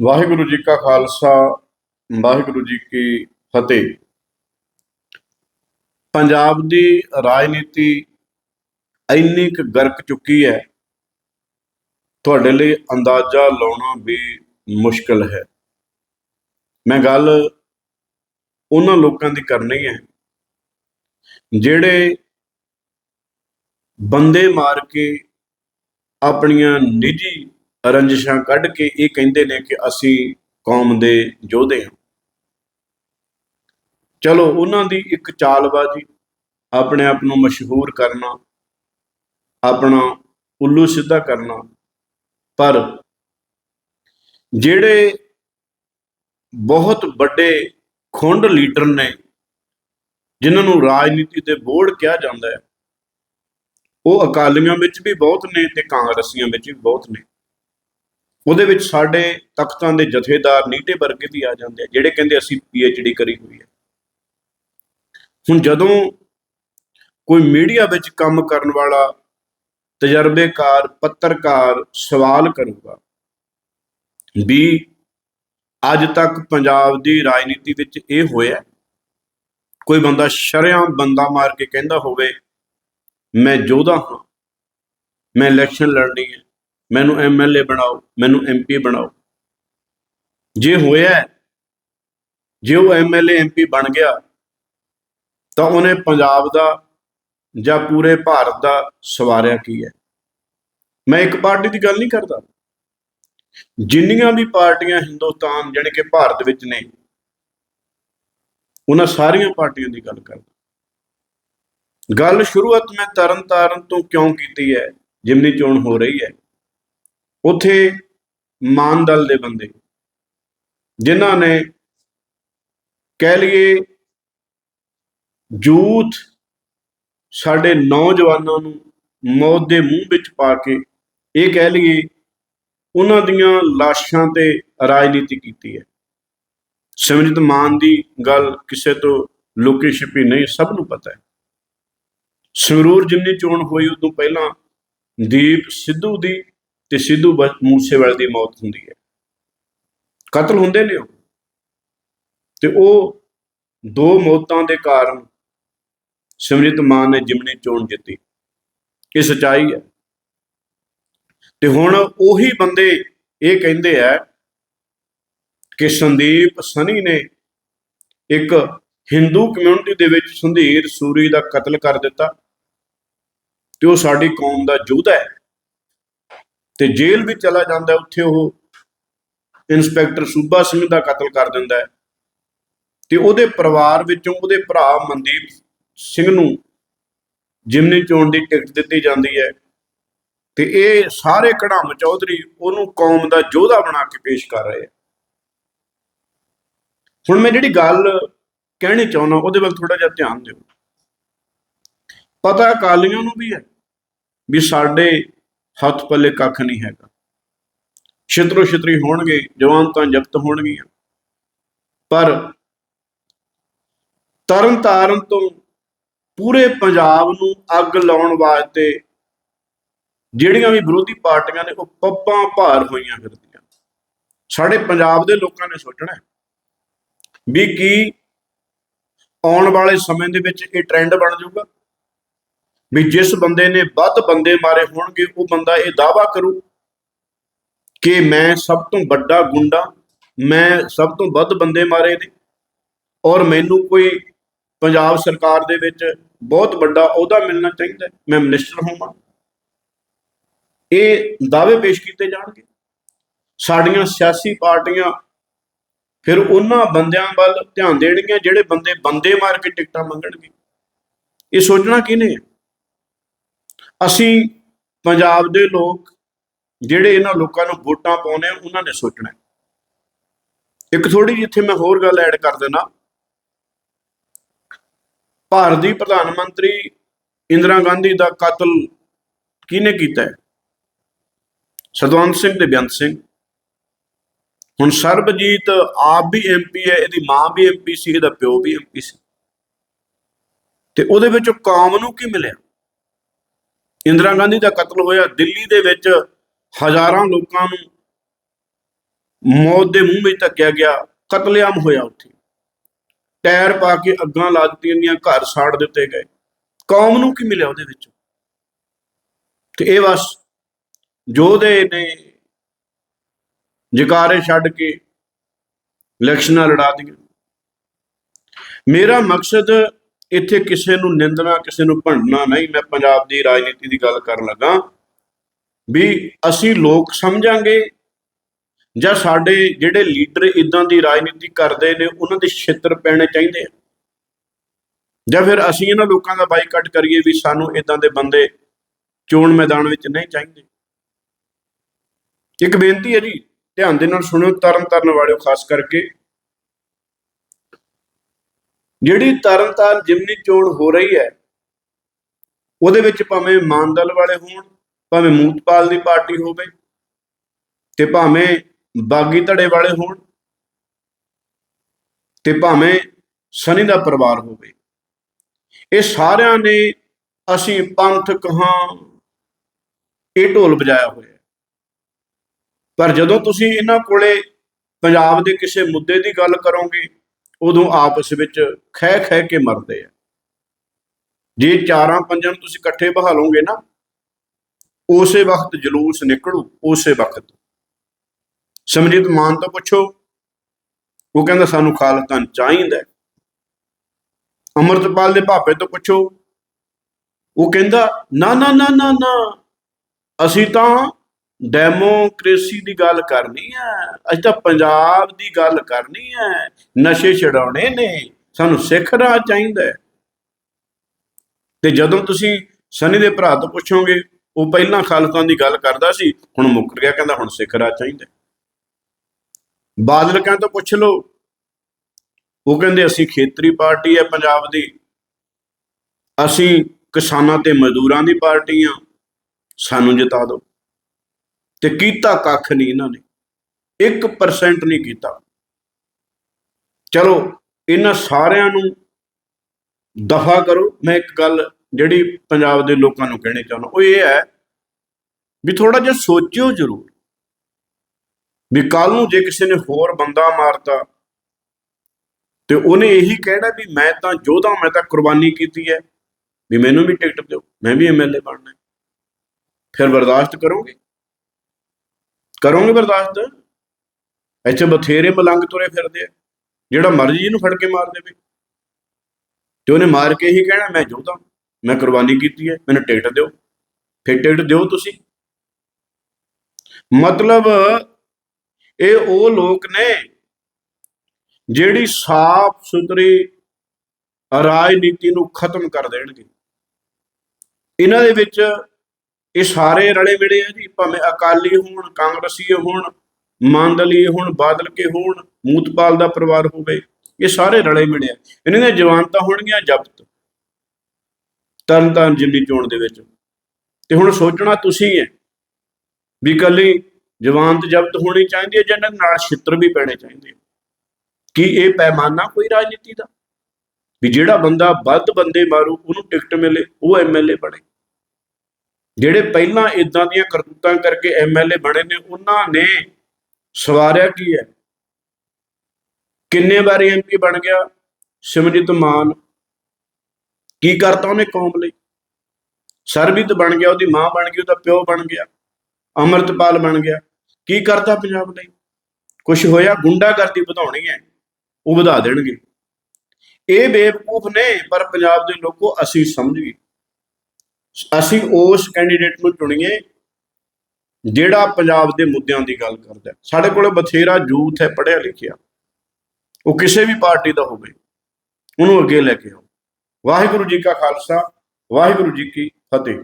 ਵਾਹਿਗੁਰੂ ਜੀ ਕਾ ਖਾਲਸਾ, ਵਾਹਿਗੁਰੂ ਜੀ ਕੀ ਫਤਿਹ। ਪੰਜਾਬ ਦੀ ਰਾਜਨੀਤੀ ਇੰਨੀ ਕੁ ਗਰਕ ਚੁੱਕੀ ਹੈ, ਤੁਹਾਡੇ ਲਈ ਅੰਦਾਜ਼ਾ ਲਾਉਣਾ ਵੀ ਮੁਸ਼ਕਲ ਹੈ। ਮੈਂ ਗੱਲ ਉਹਨਾਂ ਲੋਕਾਂ ਦੀ ਕਰਨੀ ਹੈ, ਜਿਹੜੇ ਬੰਦੇ ਮਾਰ ਕੇ ਆਪਣੀਆਂ ਨਿੱਜੀ ਰੰਜਿਸ਼ਾਂ ਕੱਢ ਕੇ ਇਹ ਕਹਿੰਦੇ ਨੇ ਕਿ ਅਸੀਂ ਕੌਮ ਦੇ ਯੋਧੇ ਹਾਂ। ਚਲੋ, ਉਹਨਾਂ ਦੀ ਇੱਕ ਚਾਲਬਾਜ਼ੀ, ਆਪਣੇ ਆਪ ਨੂੰ ਮਸ਼ਹੂਰ ਕਰਨਾ, ਆਪਣਾ ਉੱਲੂ ਸਿੱਧਾ ਕਰਨਾ, ਪਰ ਜਿਹੜੇ ਬਹੁਤ ਵੱਡੇ ਖੁੰਡ ਲੀਡਰ ਨੇ, ਜਿਨ੍ਹਾਂ ਨੂੰ ਰਾਜਨੀਤੀ ਦੇ ਬੋਰਡ ਕਿਹਾ ਜਾਂਦਾ ਹੈ, ਉਹ ਅਕਾਲੀਆਂ ਵਿੱਚ ਵੀ ਬਹੁਤ ਨੇ ਤੇ ਕਾਂਗਰਸੀਆਂ ਵਿੱਚ ਵੀ ਬਹੁਤ ਨੇ। ਉਹਦੇ ਵਿੱਚ ਸਾਡੇ ਤਖਤਾਂ ਦੇ ਜਥੇਦਾਰ ਨੀਟੇ ਵਰਗੇ ਵੀ ਆ ਜਾਂਦੇ ਆ, ਜਿਹੜੇ ਕਹਿੰਦੇ ਅਸੀਂ ਡੀ ਕਰੀ ਹੋਈ ਹੈ। ਹੁਣ ਜਦੋਂ ਕੋਈ ਮੀਡੀਆ ਵਿੱਚ ਕੰਮ ਕਰਨ ਵਾਲਾ ਤਜਰਬੇਕਾਰ, ਪੱਤਰਕਾਰ ਸਵਾਲ ਕਰੂਗਾ ਵੀ ਅੱਜ ਤੱਕ ਪੰਜਾਬ ਦੀ ਰਾਜਨੀਤੀ ਵਿੱਚ ਇਹ ਹੋਇਆ ਕੋਈ ਬੰਦਾ ਸ਼ਰਿਆਂ ਬੰਦਾ ਮਾਰ ਕੇ ਕਹਿੰਦਾ ਹੋਵੇ, ਮੈਂ ਯੋਧਾ ਹਾਂ, ਮੈਂ ਇਲੈਕਸ਼ਨ ਲੜਨੀ ਹੈ ਮੈਨੂੰ ਐਮਐਲਏ ਬਣਾਓ, ਮੈਨੂੰ ਐਮਪੀ ਬਣਾਓ। ਜੇ ਹੋਇਆ ਜੇ ਉਹ ਐਮਐਲਏ ਐਮਪੀ ਬਣ ਗਿਆ, ਤਾਂ ਉਹਨੇ ਪੰਜਾਬ ਦਾ ਜਾਂ ਪੂਰੇ ਭਾਰਤ ਦਾ ਸਵਾਰਿਆ ਕੀ ਹੈ? ਮੈਂ ਇੱਕ ਪਾਰਟੀ ਦੀ ਗੱਲ ਨਹੀਂ ਕਰਦਾ। ਜਿੰਨੀਆਂ ਵੀ ਪਾਰਟੀਆਂ ਹਿੰਦੁਸਤਾਨ ਜਾਣੀ ਕਿ ਭਾਰਤ ਵਿੱਚ ਨੇ, ਉਹਨਾਂ ਸਾਰੀਆਂ ਪਾਰਟੀਆਂ ਦੀ ਗੱਲ ਕਰਦਾ। ਗੱਲ ਸ਼ੁਰੂਆਤ ਮੈਂ ਤਰਨ ਤਾਰਨ ਤੋਂ ਕਿਉਂ ਕੀਤੀ ਹੈ? ਜਿਮਨੀ ਚੋਣ ਹੋ ਰਹੀ ਹੈ। ਉੱਥੇ ਮਾਨ ਦਲ ਦੇ ਬੰਦੇ ਜਿਨ੍ਹਾਂ ਨੇ ਕਹਿ ਲਈਏ ਜੂਥ ਸਾਡੇ ਨੌਜਵਾਨਾਂ ਨੂੰ ਮੌਤ ਦੇ ਮੂੰਹ ਵਿੱਚ ਪਾ ਕੇ ਇਹ ਕਹਿ ਲਈਏ ਉਹਨਾਂ ਦੀਆਂ ਲਾਸ਼ਾਂ ਤੇ ਰਾਜਨੀਤੀ ਕੀਤੀ ਹੈ। ਸਿਮਰਜੀਤ ਮਾਨ ਦੀ ਗੱਲ ਕਿਸੇ ਤੋਂ ਲੋਕੀ ਛਿਪੀ ਨਹੀਂ, ਸਭ ਨੂੰ ਪਤਾ ਹੈ। ਸੰਗਰੂਰ ਜਿੰਨੀ ਚੋਣ ਹੋਈ, ਉਦੋਂ ਪਹਿਲਾਂ ਦੀਪ ਸਿੱਧੂ ਦੀ ਤੇ ਸਿੱਧੂ ਬ- ਮੂਸੇਵਾਲੇ ਦੀ ਮੌਤ ਹੁੰਦੀ ਹੈ। ਕਤਲ ਹੁੰਦੇ ਨੇ ਉਹ। ਤੇ ਉਹ ਦੋ ਮੌਤਾਂ ਦੇ ਕਾਰਨ ਸਿਮਰਜੀਤ ਮਾਨ ਨੇ ਜਿਮਨੀ ਚੋਣ ਜਿੱਤੀ। ਇਹ ਸਚਾਈ ਹੈ। ਤੇ ਹੁਣ ਉਹੀ ਬੰਦੇ ਇਹ ਕਹਿੰਦੇ ਆ ਕਿ ਸੰਦੀਪ ਸਨੀ ਨੇ ਇੱਕ ਹਿੰਦੂ ਕਮਿਊਨਿਟੀ ਦੇ ਵਿੱਚ ਸੰਧੀਰ ਸੂਰੀ ਦਾ ਕਤਲ ਕਰ ਦਿੱਤਾ ਤੇ ਉਹ ਸਾਡੀ ਕੌਮ ਦਾ ਯੋਧਾ ਹੈ। ਤੇ ਜੇਲ੍ਹ ਵਿੱਚ ਚਲਾ ਜਾਂਦਾ ਉੱਥੇ ਉਹ ਇੰਸਪੈਕਟਰ ਸੂਬਾ ਸਿੰਘ ਦਾ ਕਤਲ ਕਰ ਦਿੰਦਾ ਹੈ। ਤੇ ਉਹਦੇ ਪਰਿਵਾਰ ਵਿੱਚੋਂ ਉਹਦੇ ਭਰਾ ਮਨਦੀਪ ਸਿੰਘ ਨੂੰ ਜਿਮਨੀ ਚੋਣ ਦੀ ਟਿਕਟ ਦਿੱਤੀ ਜਾਂਦੀ ਹੈ ਤੇ ਇਹ ਸਾਰੇ ਕੜਾਮ ਚੌਧਰੀ ਉਹਨੂੰ ਕੌਮ ਦਾ ਯੋਧਾ ਬਣਾ ਕੇ ਪੇਸ਼ ਕਰ ਰਹੇ ਆ ਹੁਣ ਮੈਂ ਜਿਹੜੀ ਗੱਲ ਕਹਿਣੀ ਚਾਹੁੰਦਾ, ਉਹਦੇ ਵੱਲ ਥੋੜਾ ਜਿਹਾ ਧਿਆਨ ਦਿਓ। ਪਤਾ ਅਕਾਲੀਆਂ ਨੂੰ ਵੀ ਹੈ ਵੀ ਸਾਡੇ ਹੱਥ ਪੱਲੇ ਕੱਖ ਨਹੀਂ ਹੈਗਾ। ਛਿਤਰੋ ਛਿਤਰੀ ਹੋਣਗੇ, ਜਵਾਨ ਤਾਂ ਜਪਤ ਹੋਣਗੀਆਂ। ਪਰ ਤਰਨ ਤਾਰਨ ਤੋਂ ਪੂਰੇ ਪੰਜਾਬ ਨੂੰ ਅੱਗ ਲਾਉਣ ਵਾਸਤੇ ਜਿਹੜੀਆਂ ਵੀ ਵਿਰੋਧੀ ਪਾਰਟੀਆਂ ਨੇ, ਉਹ ਪੱਪਾਂ ਭਾਰ ਹੋਈਆਂ ਫਿਰਦੀਆਂ। ਸਾਡੇ ਪੰਜਾਬ ਦੇ ਲੋਕਾਂ ਨੇ ਸੋਚਣਾ ਵੀ ਕੀ ਆਉਣ ਵਾਲੇ ਸਮੇਂ ਦੇ ਵਿੱਚ ਇਹ ਟ੍ਰੈਂਡ ਬਣ ਜਾਊਗਾ। ਵੀ ਜਿਸ ਬੰਦੇ ਨੇ ਵੱਧ ਬੰਦੇ ਮਾਰੇ ਹੋਣਗੇ, ਉਹ ਬੰਦਾ ਇਹ ਦਾਵਾ ਕਰੂ ਕਿ ਮੈਂ ਸਭ ਤੋਂ ਵੱਡਾ ਗੁੰਡਾ, ਮੈਂ ਸਭ ਤੋਂ ਵੱਧ ਬੰਦੇ ਮਾਰੇ ਨੇ ਔਰ ਮੈਨੂੰ ਕੋਈ ਪੰਜਾਬ ਸਰਕਾਰ ਦੇ ਵਿੱਚ ਬਹੁਤ ਵੱਡਾ ਅਹੁਦਾ ਮਿਲਣਾ ਚਾਹੀਦਾ ਮੈਂ ਮਿਨਿਸਟਰ ਹੋਵਾਂ। ਇਹ ਦਾਅਵੇ ਪੇਸ਼ ਕੀਤੇ ਜਾਣਗੇ। ਸਾਡੀਆਂ ਸਿਆਸੀ ਪਾਰਟੀਆਂ ਫਿਰ ਉਹਨਾਂ ਬੰਦਿਆਂ ਵੱਲ ਧਿਆਨ ਦੇਣਗੀਆਂ ਜਿਹੜੇ ਬੰਦੇ ਬੰਦੇ ਮਾਰ ਕੇ ਟਿਕਟਾਂ ਮੰਗਣਗੇ। ਇਹ ਸੋਚਣਾ ਕਿਹਨੇ ਹੈ? ਅਸੀਂ ਪੰਜਾਬ ਦੇ ਲੋਕ ਜਿਹੜੇ ਇਹਨਾਂ ਲੋਕਾਂ ਨੂੰ ਵੋਟਾਂ ਪਾਉਨੇ ਆ ਉਹਨਾਂ ਨੇ ਸੋਚਣਾ ਇੱਕ ਥੋੜੀ ਜਿਹੀ ਇੱਥੇ ਮੈਂ ਹੋਰ ਗੱਲ ਐਡ ਕਰ ਦੇਣਾ ਭਾਰਤ ਦੀ ਪ੍ਰਧਾਨ ਮੰਤਰੀ ਇੰਦਰਾ ਗਾਂਧੀ ਦਾ ਕਤਲ ਕਿਹਨੇ ਕੀਤਾ ਹੈ? ਸਤਵੰਤ ਸਿੰਘ ਤੇ ਬੇਅੰਤ ਸਿੰਘ। ਹੁਣ ਸਰਬਜੀਤ ਆਪ ਵੀ ਐਮਪੀ ਹੈ, ਇਹਦੀ ਮਾਂ ਵੀ ਐਮਪੀ ਸੀ, ਇਹਦਾ ਪਿਓ ਵੀ ਐਮਪੀ ਸੀ। ਤੇ ਉਹਦੇ ਵਿੱਚ ਕੌਮ ਨੂੰ ਕੀ ਮਿਲਿਆ? ਇੰਦਰਾ ਗਾਂਧੀ ਦਾ ਕਤਲ ਹੋਇਆ, ਦਿੱਲੀ ਦੇ ਵਿੱਚ ਹਜ਼ਾਰਾਂ ਲੋਕਾਂ ਨੂੰ ਮੌਤ ਦੇ ਮੂੰਹ ਵਿੱਚ ਧੱਕਿਆ ਗਿਆ, ਕਤਲੇਆਮ ਹੋਇਆ ਉੱਥੇ। ਟਾਇਰ ਪਾ ਕੇ ਅੱਗਾਂ ਲਾ ਦਿੱਤੀਆਂ ਗਈਆਂ, ਘਰ ਸਾੜ ਦਿੱਤੇ ਗਏ। ਕੌਮ ਨੂੰ ਕੀ ਮਿਲਿਆ ਉਹਦੇ ਵਿੱਚ? ਤੇ ਇਹ ਬਸ ਜੋਧੇ ਨੇ ਜਕਾਰੇ ਛੱਡ ਕੇ ਇਲੈਕਸ਼ਨਾਂ ਲੜਾ ਦੀਆਂ ਮੇਰਾ ਮਕਸਦ ਇੱਥੇ ਕਿਸੇ ਨੂੰ ਨਿੰਦਣਾ, ਕਿਸੇ ਨੂੰ ਭੰਡਣਾ ਨਹੀਂ। ਮੈਂ ਪੰਜਾਬ ਦੀ ਰਾਜਨੀਤੀ ਦੀ ਗੱਲ ਕਰਨ ਲੱਗਾ ਵੀ ਅਸੀਂ ਲੋਕ ਸਮਝਾਂਗੇ ਜਾਂ ਸਾਡੇ ਜਿਹੜੇ ਲੀਡਰ ਇਦਾਂ ਦੀ ਰਾਜਨੀਤੀ ਕਰਦੇ ਨੇ, ਉਹਨਾਂ ਦੇ ਛਿੱਤਰ ਪੈਣੇ ਚਾਹੀਦੇ ਆ। ਜਾਂ ਫਿਰ ਅਸੀਂ ਇਹਨਾਂ ਲੋਕਾਂ ਦਾ ਬਾਈਕਾਟ ਕਰੀਏ ਵੀ ਸਾਨੂੰ ਇਦਾਂ ਦੇ ਬੰਦੇ ਚੋਣ ਮੈਦਾਨ ਵਿੱਚ ਨਹੀਂ ਚਾਹੀਦੇ। ਇੱਕ ਬੇਨਤੀ ਹੈ ਜੀ, ਧਿਆਨ ਦੇ ਨਾਲ ਸੁਣੋ ਤਰਨ ਤਰਨ ਵਾਲਿਓ, ਖਾਸ ਕਰਕੇ ਜਿਹੜੀ ਤਰਨਤਾਰਨ ਜਿਮਨੀ ਚੋਣ ਹੋ ਰਹੀ ਹੈ, ਉਹਦੇ ਵਿੱਚ ਭਾਵੇਂ ਮਾਨਦਲ ਵਾਲੇ ਹੋਣ, ਭਾਵੇਂ ਮੂਤਪਾਲ ਦੀ ਪਾਰਟੀ ਹੋਵੇ ਤੇ ਭਾਵੇਂ ਬਾਗੀ ਧੜੇ ਵਾਲੇ ਹੋਣ ਤੇ ਭਾਵੇਂ ਸਨੀ ਦਾ ਪਰਿਵਾਰ ਹੋਵੇ। ਇਹ ਸਾਰਿਆਂ ਨੇ ਅਸੀਂ ਪੰਥ ਕਹਾਂ ਇਹ ਢੋਲ ਵਜਾਇਆ ਹੋਇਆ ਪਰ ਜਦੋਂ ਤੁਸੀਂ ਇਹਨਾਂ ਕੋਲੇ ਪੰਜਾਬ ਦੇ ਕਿਸੇ ਮੁੱਦੇ ਦੀ ਗੱਲ ਕਰੋਗੇ ਉਦੋਂ ਆਪਸ ਵਿੱਚ ਖਹਿ ਖਹਿ ਕੇ ਮਰਦੇ ਆ ਜੇ ਚਾਰਾਂ ਪੰਜਾਂ ਨੂੰ ਤੁਸੀਂ ਇਕੱਠੇ ਬਹਾ ਲਓਗੇ ਨਾ, ਉਸੇ ਵਕਤ ਜਲੂਸ ਨਿਕਲੂ, ਉਸੇ ਵਕਤ ਸਮਝਿਤ ਮਾਨ ਤੋਂ ਪੁੱਛੋ, ਉਹ ਕਹਿੰਦਾ ਸਾਨੂੰ ਖਾਲਸਤਾਨ ਚਾਹੀਦਾ ਹੈ। ਅਮਰਤਪਾਲ ਦੇ ਭਾਪੇ ਤੋਂ ਪੁੱਛੋ, ਉਹ ਕਹਿੰਦਾ, ਨਾ ਨਾ ਨਾ ਨਾ ਨਾ, ਅਸੀਂ ਤਾਂ ਡੈਮੋਕ੍ਰੇਸੀ ਦੀ ਗੱਲ ਕਰਨੀ ਹੈ। ਅੱਜ ਤਾਂ ਪੰਜਾਬ ਦੀ ਗੱਲ ਕਰਨੀ ਹੈ। ਨਸ਼ੇ ਛਡਾਉਣੇ ਨੇ। ਸਾਨੂੰ ਸਿੱਖ ਰਾਹ ਚਾਹੀਦਾ ਹੈ। ਤੇ ਜਦੋਂ ਤੁਸੀਂ ਸਨੀ ਦੇ ਭਰਾ ਤੋਂ ਪੁੱਛੋਗੇ, ਉਹ ਪਹਿਲਾਂ ਖਾਲਸਾ ਦੀ ਗੱਲ ਕਰਦਾ ਸੀ, ਹੁਣ ਮੁੱਕਰ ਗਿਆ, ਕਹਿੰਦਾ ਹੁਣ ਸਿੱਖ ਰਾਹ ਚਾਹੀਦਾ ਹੈ। ਬਾਦਲ ਕਹਿੰਦਾ ਪੁੱਛ ਲਓ। ਉਹ ਕਹਿੰਦੇ, ਅਸੀਂ ਖੇਤਰੀ ਪਾਰਟੀ ਹੈ ਪੰਜਾਬ ਦੀ। ਅਸੀਂ ਕਿਸਾਨਾਂ ਤੇ ਮਜ਼ਦੂਰਾਂ ਦੀ ਪਾਰਟੀ ਆ ਸਾਨੂੰ ਜਿਤਾ ਦਿਓ। ਤੇ ਕੀਤਾ ਕੱਖ ਨਹੀਂ ਇਹਨਾਂ ਨੇ। 1% ਨਹੀਂ ਕੀਤਾ। ਚਲੋ, ਇਹਨਾਂ ਸਾਰਿਆਂ ਨੂੰ ਦਫਾ ਕਰੋ। ਮੈਂ ਇੱਕ ਗੱਲ ਜਿਹੜੀ ਪੰਜਾਬ ਦੇ ਲੋਕਾਂ ਨੂੰ ਕਹਿਣੀ ਚਾਹੁੰਦਾ, ਉਹ ਇਹ ਹੈ ਵੀ ਥੋੜਾ ਜਿਹਾ ਸੋਚਿਓ ਜ਼ਰੂਰ ਵੀ ਕੱਲ ਨੂੰ ਜੇ ਕਿਸੇ ਨੇ ਹੋਰ ਬੰਦਾ ਮਾਰਤਾ ਤੇ ਉਹਨੇ ਇਹੀ ਕਹਿਣਾ ਵੀ ਮੈਂ ਤਾਂ ਯੋਧਾ, ਮੈਂ ਤਾਂ ਕੁਰਬਾਨੀ ਕੀਤੀ ਹੈ। ਵੀ ਮੈਨੂੰ ਵੀ ਟਿਕਟ ਦਿਓ, ਮੈਂ ਵੀ ਐਮਐਲਏ ਬਣਨਾ ਫਿਰ ਬਰਦਾਸ਼ਤ ਕਰੋਗੇ? ਕਰੋਗੇ ਬਰਦਾਸ਼ਤ? ਇੱਥੇ ਬਥੇਰੇ ਮਲੰਗ ਤੁਰੇ ਫਿਰਦੇ ਆ। ਜਿਹੜਾ ਮਰਜ਼ੀ ਇਹਨੂੰ ਫੜ ਕੇ ਮਾਰ ਦੇਵੇ। ਤੇ ਉਹਨੇ ਮਾਰ ਕੇ ਹੀ ਕਹਿਣਾ, ਮੈਂ ਯੋਧਾ ਮੈਂ ਕੁਰਬਾਨੀ ਕੀਤੀ ਹੈ, ਮੈਨੂੰ ਟਿਕਟ ਦਿਓ। ਫਿਰ ਟਿਕਟ ਦਿਓ ਤੁਸੀਂ। ਮਤਲਬ ਇਹ ਉਹ ਲੋਕ ਨੇ ਜਿਹੜੀ ਸਾਫ਼ ਸੁਥਰੀ ਰਾਜਨੀਤੀ ਨੂੰ ਖਤਮ ਕਰ ਦੇਣਗੇ। ਇਹਨਾਂ ਦੇ ਵਿੱਚ ਇਹ ਸਾਰੇ ਰਲੇ ਮਿਲੇ ਆ ਜੀ, ਭਾਵੇਂ ਅਕਾਲੀ ਹੋਣ, ਕਾਂਗਰਸੀ ਹੋਣ ਮਾਨਦਲੀ ਹੋਣ, ਬਾਦਲ ਕੇ ਹੋਣ, ਮੂਤਪਾਲ ਦਾ ਪਰਿਵਾਰ ਹੋਵੇ, ਇਹ ਸਾਰੇ ਰਲੇ ਮਿਲੇ ਆ। ਇਹਨਾਂ ਦੀਆਂ ਜਵਾਨਤਾਂ ਹੋਣਗੀਆਂ ਜ਼ਬਤ, ਤਰਨ ਤਾਰਨ ਜਿੰਨੀ ਚੋਣ ਦੇ ਵਿੱਚ। ਤੇ ਹੁਣ ਸੋਚਣਾ ਤੁਸੀਂ ਹੈ ਵੀ ਕੱਲੀ ਜਵਾਨਤ ਜ਼ਬਤ ਹੋਣੀ ਚਾਹੀਦੀ ਹੈ ਜਾਂ ਇਹਨਾਂ ਨਾਲ ਛਿੱਤਰ ਵੀ ਪੈਣੇ ਚਾਹੀਦੇ ਆ। ਕੀ ਇਹ ਪੈਮਾਨਾ ਕੋਈ ਰਾਜਨੀਤੀ ਦਾ? ਵੀ ਜਿਹੜਾ ਬੰਦਾ ਵੱਧ ਬੰਦੇ ਮਾਰੂ, ਉਹਨੂੰ ਟਿਕਟ ਮਿਲੇ, ਉਹ ਐਮਐਲਏ ਬਣੇ। ਜਿਹੜੇ ਪਹਿਲਾਂ ਇਦਾਂ ਦੀਆਂ ਕਰਤੂਤਾਂ ਕਰਕੇ ਐਮਐਲਏ ਬਣੇ ਨੇ, ਉਹਨਾਂ ਨੇ ਸਵਾਰਿਆ ਕੀ ਹੈ? ਕਿੰਨੇ ਵਾਰੀ ਐਮਪੀ ਬਣ ਗਿਆ? ਸਿਮਰਜੀਤ ਮਾਨ। ਕੀ ਕਰਤਾ ਉਹਨੇ ਕੌਮ ਲਈ? ਸਰਬਜੀਤ ਬਣ ਗਿਆ, ਉਹਦੀ ਮਾਂ ਬਣ ਗਈ, ਉਹਦਾ ਪਿਓ ਬਣ ਗਿਆ, ਅਮਰਤਪਾਲ ਬਣ ਗਿਆ। ਕੀ ਕਰਤਾ ਪੰਜਾਬ ਲਈ? ਕੁਝ ਹੋਇਆ? ਗੁੰਡਾਗਰਦੀ ਵਧਾਉਣੀ ਹੈ, ਉਹ ਵਧਾ ਦੇਣਗੇ। ਇਹ ਬੇਵਕੂਫ ਨੇ, ਪਰ ਪੰਜਾਬ ਦੇ ਲੋਕੋ ਅਸੀਂ ਸਮਝ ਗਏ। ਅਸੀਂ ਉਸ ਕੈਂਡੀਡੇਟ ਨੂੰ ਚੁਣੀਏ ਜਿਹੜਾ ਪੰਜਾਬ ਦੇ ਮੁੱਦਿਆਂ ਦੀ ਗੱਲ ਕਰਦਾ ਸਾਡੇ ਕੋਲੇ ਬਥੇਰਾ ਯੂਥ ਹੈ ਪੜ੍ਹਿਆ ਲਿਖਿਆ। ਉਹ ਕਿਸੇ ਵੀ ਪਾਰਟੀ ਦਾ ਹੋਵੇ, ਉਹਨੂੰ ਅੱਗੇ ਲੈ ਕੇ ਆਓ। ਵਾਹਿਗੁਰੂ ਜੀ ਕਾ ਖਾਲਸਾ, ਵਾਹਿਗੁਰੂ ਜੀ ਕੀ ਫਤਿਹ।